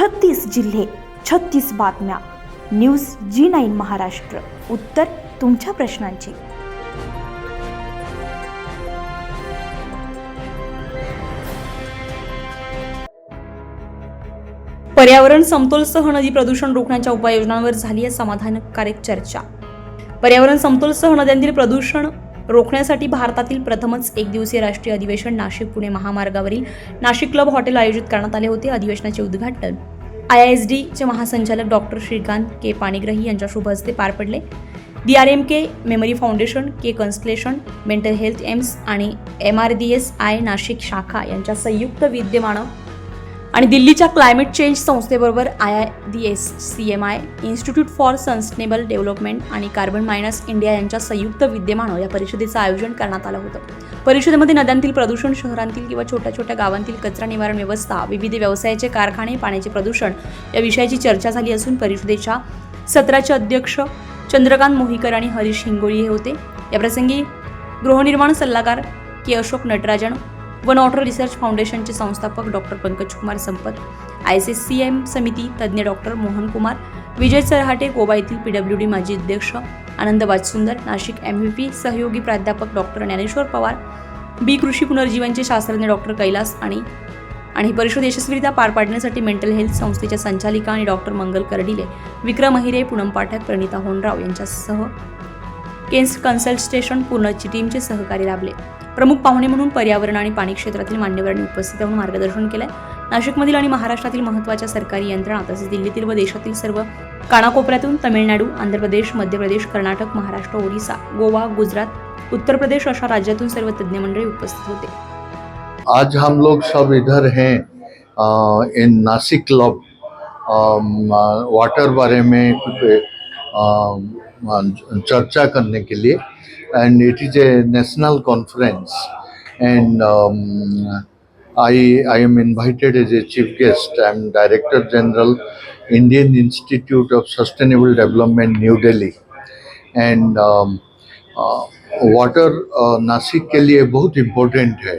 छत्तीस जिल्हे छत्तीस बातम्या. News G nine Maharashtra. उत्तर तुमच्या प्रश्नांची. पर्यावरण समतोलसह नदी प्रदूषण रोखण्याच्या उपाययोजनांवर झाली आहे समाधानकारक चर्चा. पर्यावरण समतोलसह नद्यांतील प्रदूषण रोखण्यासाठी भारतातील प्रथमच एक दिवसीय राष्ट्रीय अधिवेशन नाशिक पुणे महामार्गावरील नाशिक क्लब हॉटेल आयोजित करण्यात आले होते. अधिवेशनाचे उद्घाटन आय आय एस डीचे महासंचालक डॉक्टर श्रीकांत के पाणीग्रही यांच्या शुभ हस्ते पार पडले. D R M K memory foundation K constellation mental health AIIMS आणि M R D S I Nashik शाखा यांच्या संयुक्त विद्यमानं आणि दिल्लीच्या climate change संस्थेबरोबर I I D S C M I institute for sustainable development आणि कार्बन मायनस इंडिया यांच्या संयुक्त विद्यमानं या परिषदेचं आयोजन करण्यात आलं होतं. परिषदेमध्ये नद्यांतील प्रदूषण शहरांतील किंवा छोट्या छोट्या गावांतील कचरा निवारण व्यवस्था विविध व्यवसायाचे कारखाने पाण्याचे प्रदूषण या विषयाची चर्चा झाली असून परिषदेच्या सत्राचे अध्यक्ष चंद्रकांत मोहीकर आणि हरीश हिंगोळी हे होते. याप्रसंगी गृहनिर्माण सल्लागार के अशोक नटराजन वन ऑटर रिसर्च फाउंडेशनचे संस्थापक डॉक्टर पंकज कुमार संपत आय सी सी एम समिती तज्ज्ञ डॉक्टर मोहन कुमार विजय सरहाटे गोवा येथील पी डब्ल्यू डी माजी अध्यक्ष Anand Vajsundar Nashik M V P सहयोगी प्राध्यापक डॉक्टर ज्ञानेश्वर पवार बी कृषी पुनर्जीवनचे शास्त्रज्ञ डॉक्टर कैलास आणि आणि ही परिषद यशस्वीरित्या पार पाडण्यासाठी मेंटल हेल्थ संस्थेच्या संचालिका आणि डॉक्टर मंगल करडिले विक्रम अहिरे पूनम पाठक प्रणिता होनराव यांच्यासह केन्स कन्सल्टेशन पूर्णची टीमचे सहकारी लाभले. प्रमुख पाहुणे म्हणून पर्यावरण आणि पाणी क्षेत्रातील मान्यवरांनी उपस्थित राहून मार्गदर्शन केलं नाशिकमधील आणि महाराष्ट्रातील महत्त्वाच्या सरकारी यंत्रणा तसेच दिल्लीतील व देशातील सर्व कानाकोपऱ्यातून तमिळनाडू आंध्र प्रदेश मध्य प्रदेश कर्नाटक महाराष्ट्र ओरिसा गोवा गुजरात उत्तर प्रदेश अशा राज्यातून सर्व तज्ज्ञ मंडळी उपस्थित होते. आज हम लोग सब इधर हैं इन नासिक क्लब वाटर बारे में चर्चा करने के लिए. And it is a national conference and I I am invited as a chief guest I am director general Indian institute of sustainable development New Delhi and water Nashik के लिए बहुत important है.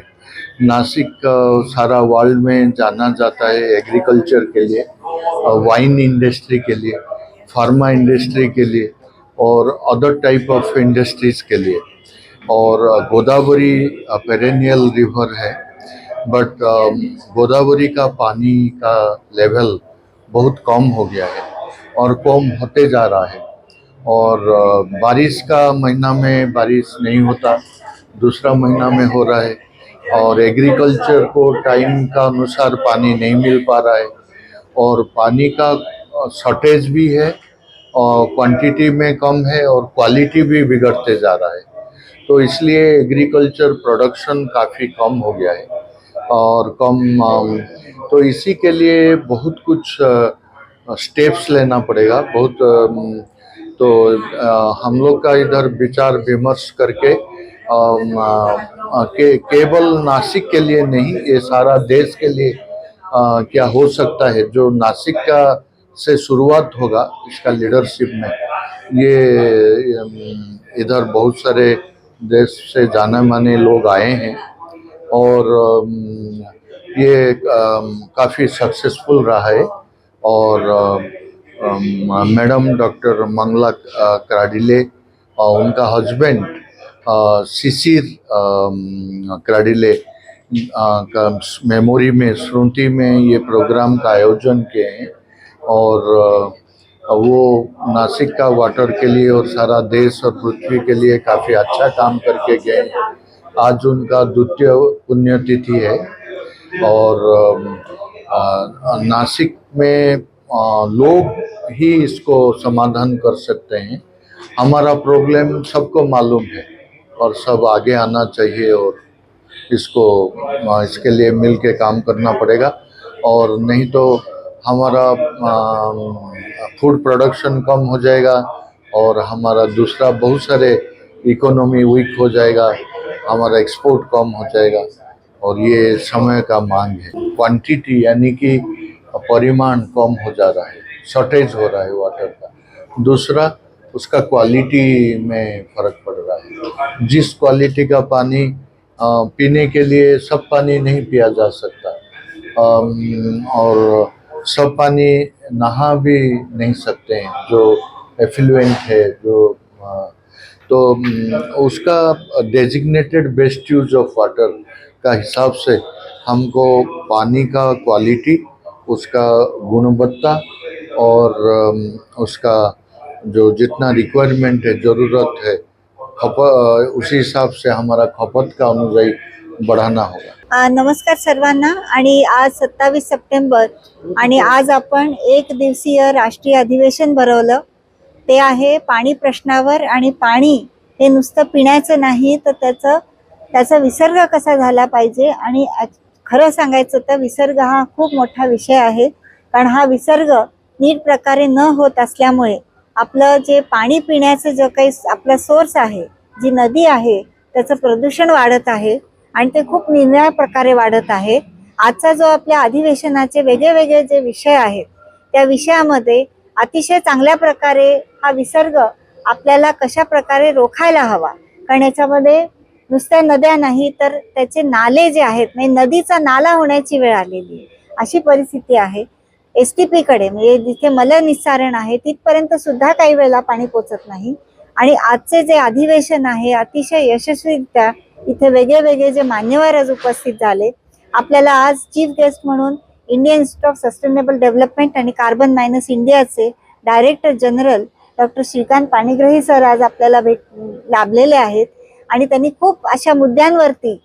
Nashik uh, सारा world में जाना जाता है agriculture के लिए uh, wine industry के लिए फार्मा इंडस्ट्री के लिए. और अदर टाइप ऑफ़ इंडस्ट्रीज़ के लिए। और गोदावरी पेरेनियल रिवर है बट गोदावरी का पानी का लेवल बहुत कम हो गया है और कम होते जा रहा है। और बारिश का महीना में बारिश नहीं होता, दूसरा महीना में हो रहा है और एग्रीकल्चर को टाइम का अनुसार पानी नहीं मिल पा रहा है। और पानी का शॉर्टेज भी है क्वांटिटी में कम है और क्वालिटी भी बिगड़ते जा रहा है। तो इसलिए एग्रीकल्चर प्रोडक्शन काफ़ी कम हो गया है और कम तो इसी के लिए बहुत कुछ स्टेप्स लेना पड़ेगा। बहुत तो हम लोग का इधर विचार विमर्श करके के, केवल नासिक के लिए नहीं, ये सारा देश के लिए क्या हो सकता है? जो नासिक का से शुरुआत होगा इसका लीडरशिप में। ये इधर बहुत सारे देश से जाने माने लोग आए हैं और ये काफ़ी सक्सेसफुल रहा है और मैडम डॉक्टर मंगला क्राडिले और उनका हस्बैंड शिशिर क्राडिले मेमोरी में स्मृति में ये प्रोग्राम का आयोजन किए हैं। और वो नासिक का वाटर के लिए और सारा देश और पृथ्वी के लिए काफ़ी अच्छा काम करके गए आज उनका द्वितीय पुण्यतिथि है और नासिक में लोग ही इसको समाधान कर सकते हैं। हमारा प्रॉब्लम सबको मालूम है और सब आगे आना चाहिए और इसको इसके लिए मिल के काम करना पड़ेगा। और नहीं तो हमारा फ़ूड प्रोडक्शन कम हो जाएगा और हमारा दूसरा बहुत सारे इकोनॉमी वीक हो जाएगा, हमारा एक्सपोर्ट कम हो जाएगा और ये समय का मांग है। क्वांटिटी यानी कि परिमाण कम हो जा रहा है शॉर्टेज हो रहा है वाटर का। दूसरा, उसका क्वालिटी में फ़र्क पड़ रहा है। जिस क्वालिटी का पानी पीने के लिए सब पानी नहीं पिया जा सकता और सब पानी नहा भी नहीं सकते हैं, जो एफिलुएंट है, जो तो उसका designated best use of water का हिसाब से हमको पानी का क्वालिटी उसका गुणवत्ता और उसका जो जितना रिक्वायरमेंट है, ज़रूरत है खप उसी हिसाब से हमारा खपत का अनुयायी बढ़ाना होगा। नमस्कार सर्वांना आणि आज सत्तावीस सप्टेंबर आणि आज आपण एक दिवसीय राष्ट्रीय अधिवेशन भरवलं. ते आहे पाणी प्रश्नावर आणि पाणी हे नुसतं पिण्याचं नाही तर त्याचं त्याचा विसर्ग कसा झाला पाहिजे? आणि खरं सांगायचं तर विसर्ग हा खूप मोठा विषय आहे कारण हा विसर्ग नीट प्रकारे न होत असल्यामुळे आपलं जे पाणी पिण्याचं जो काही आपला सोर्स आहे जी नदी आहे त्याचं प्रदूषण वाढत आहे. आणि ते खूप निरनिळ्या प्रकारे वाढत आहे. आजचा जो आपल्या अधिवेशनाचे वेगळे वेगळे जे विषय आहेत त्या विषयामध्ये अतिशय चांगल्या प्रकारे हा विसर्ग आपल्याला कशा प्रकारे रोखायला हवा कारण याच्यामध्ये नुसत्या नद्या नाही तर त्याचे नाले जे आहेत म्हणजे नदीचा नाला होण्याची वेळ आलेली आहे. अशी परिस्थिती आहे. एस टी पीकडे म्हणजे जिथे मलनिस्सारण आहे तिथपर्यंत सुद्धा काही वेळेला पाणी पोचत नाही. आणि आजचे जे अधिवेशन आहे अतिशय यशस्वीरित्या इथे वेगळे वेगळे जे मान्यवर आज उपस्थित झाले. आपल्याला आज चीफ गेस्ट म्हणून Indian institute of sustainable development आणि कार्बन मायनस इंडियाचे director general doctor Shrikant Panigrahi sir आज आपल्याला भेट लाभलेले आहेत. आणि त्यांनी खूप अशा मुद्द्यांवरती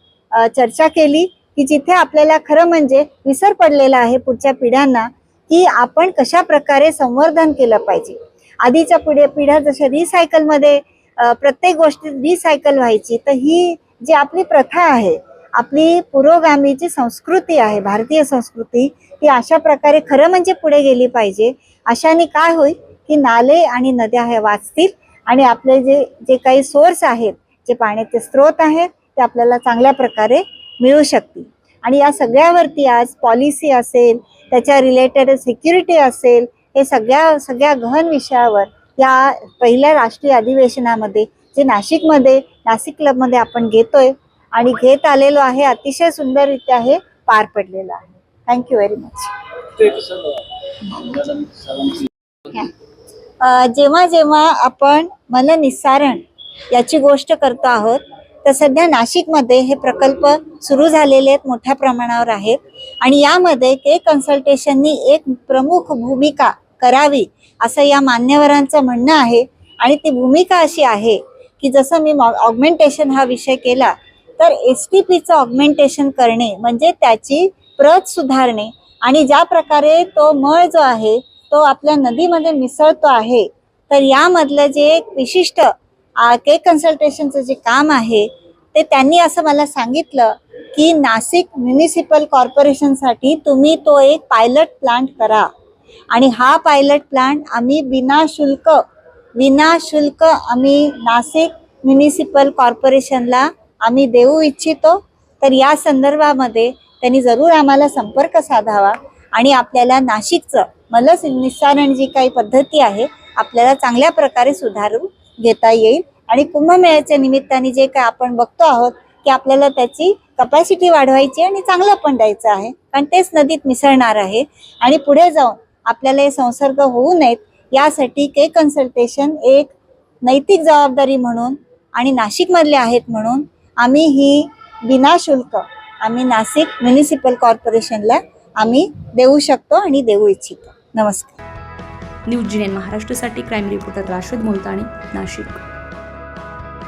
चर्चा केली की जिथे आपल्याला खरं म्हणजे विसर पडलेला आहे पुढच्या पिढ्यांना की आपण कशा प्रकारे संवर्धन केलं पाहिजे. आधीच्या पिढ्या पिढ्या जशा रिसायकलमध्ये प्रत्येक गोष्टी रिसायकल व्हायची तर ही जी आपली प्रथा आहे आपली पुरोगामीची संस्कृती आहे भारतीय संस्कृती ती अशा प्रकारे खरं म्हणजे पुढे गेली पाहिजे. अशाने काय होईल की नाले आणि नद्या हे वाचतील आणि आपले जे जे काही सोर्स आहेत जे पाण्याचे स्रोत आहेत ते आपल्याला चांगल्या प्रकारे मिळू शकतील. आणि या सगळ्यावरती आज पॉलिसी असेल त्याच्या रिलेटेड सिक्युरिटी असेल हे सगळ्या सगळ्या गहन विषयावर या पहिल्या राष्ट्रीय अधिवेशनामध्ये जे नाशिकमध्ये नाशिक क्लबमध्ये आपण घेतोय आणि घेत आलेलो आहे अतिशय सुंदररित्या हे पार पडलेलं आहे. थँक्यू व्हेरी मच जेव्हा जेव्हा आपण मलनिस्सारण याची गोष्ट करतो आहोत तर सध्या नाशिकमध्ये हे प्रकल्प सुरू झालेले आहेत मोठ्या प्रमाणावर आहेत. आणि यामध्ये के कन्सल्टेशननी एक प्रमुख भूमिका करावी असं या मान्यवरांचं म्हणणं आहे. आणि ती भूमिका अशी आहे की जसं मी ऑगमेंटेशन हा विषय केला तर एस टी पीचं ऑगमेंटेशन करणे म्हणजे त्याची प्रत सुधारणे. आणि ज्या प्रकारे तो मळ जो आहे तो आपल्या नदीमध्ये मिसळतो आहे तर यामधलं जे एक विशिष्ट के कन्सल्टेशनचं जे काम आहे ते त्यांनी असं मला सांगितलं की नाशिक म्युनिसिपल कॉर्पोरेशनसाठी तुम्ही तो एक पायलट प्लांट करा. आणि हा पायलट प्लांट आम्ही विनाशुल्क विनाशुल्क आम्ही नाशिक म्युनिसिपल कॉर्पोरेशनला आम्ही देऊ इच्छितो. तर या संदर्भामध्ये त्यांनी जरूर आम्हाला संपर्क साधावा आणि आपल्याला नाशिकचं मलस निस्सारण जी काही पद्धती आहे आपल्याला चांगल्या प्रकारे सुधारून घेता येईल. आणि कुंभमेळ्याच्या निमित्ताने जे काय आपण बघतो आहोत की आपल्याला त्याची कपॅसिटी वाढवायची आणि चांगलं पण द्यायचं आहे. कारण तेच नदीत मिसळणार आहे. आणि पुढे जाऊन आपल्याला हे संसर्ग होऊ नयेत यासाठी के कन्सल्टेशन एक नैतिक जबाबदारी म्हणून आणि नाशिकमधले आहेत म्हणून आम्ही ही विनाशुल्क आम्ही नाशिक म्युनिसिपल कॉर्पोरेशनला आम्ही देऊ शकतो आणि देऊ इच्छितो. नमस्कार. न्यूज जी महाराष्ट्रासाठी क्राईम रिपोर्टर राशिद मुलतानी नाशिक.